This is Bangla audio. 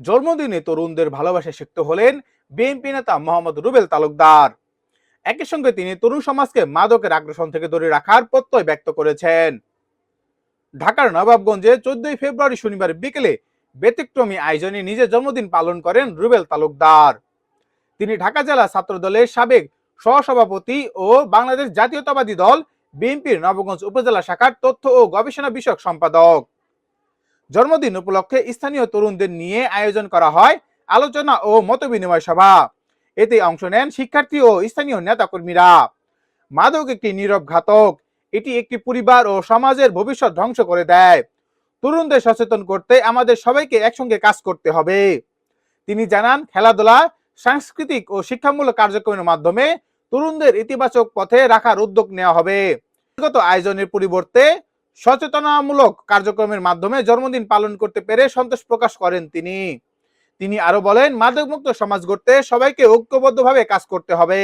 জন্মদিনে তরুণদের ভালোবাসা শিখতে হলেন বিএনপি নেতা মোহাম্মদ রুবেল তালুকদার। একই সঙ্গে তিনি তরুণ সমাজকে মাদকের আগ্রাসন থেকে দূরে রাখার প্রত্যয় ব্যক্ত করেছেন। ঢাকার নবাবগঞ্জে চোদ্দই ফেব্রুয়ারি শনিবার বিকেলে ব্যতিক্রমী আয়োজনে নিজের জন্মদিন পালন করেন রুবেল তালুকদার। তিনি ঢাকা জেলা ছাত্রদলের সাবেক সহসভাপতি ও বাংলাদেশ জাতীয়তাবাদী দল বিএনপির নবগঞ্জ উপজেলা শাখার তথ্য ও গবেষণা বিষয়ক সম্পাদক। জন্মদিন উপলক্ষে স্থানীয় তরুণদের নিয়ে আয়োজন করা হয় আলোচনা ও মতবিনিময় সভা। এতে অংশ নেন শিক্ষার্থী ও স্থানীয় নেতাকর্মীরা। মাদক একটি নীরব ঘাতক। এটি একটি পরিবার ও সমাজের ভবিষ্যৎ ধ্বংস করে দেয়। তরুণদের সচেতন করতে আমাদের সবাইকে একসঙ্গে কাজ করতে হবে। তিনি জানান, খেলাধুলা, সাংস্কৃতিক ও শিক্ষামূলক কার্যক্রমের মাধ্যমে তরুণদের ইতিবাচক পথে রাখার উদ্যোগ নেওয়া হবে। আয়োজনের পরিবর্তে সচেতনামূলক কার্যক্রমের মাধ্যমে জন্মদিন পালন করতে পেরে সন্তোষ প্রকাশ করেন তিনি। তিনি আরও বলেন, মাদকমুক্ত সমাজ গড়তে সবাইকে ঐক্যবদ্ধভাবে কাজ করতে হবে।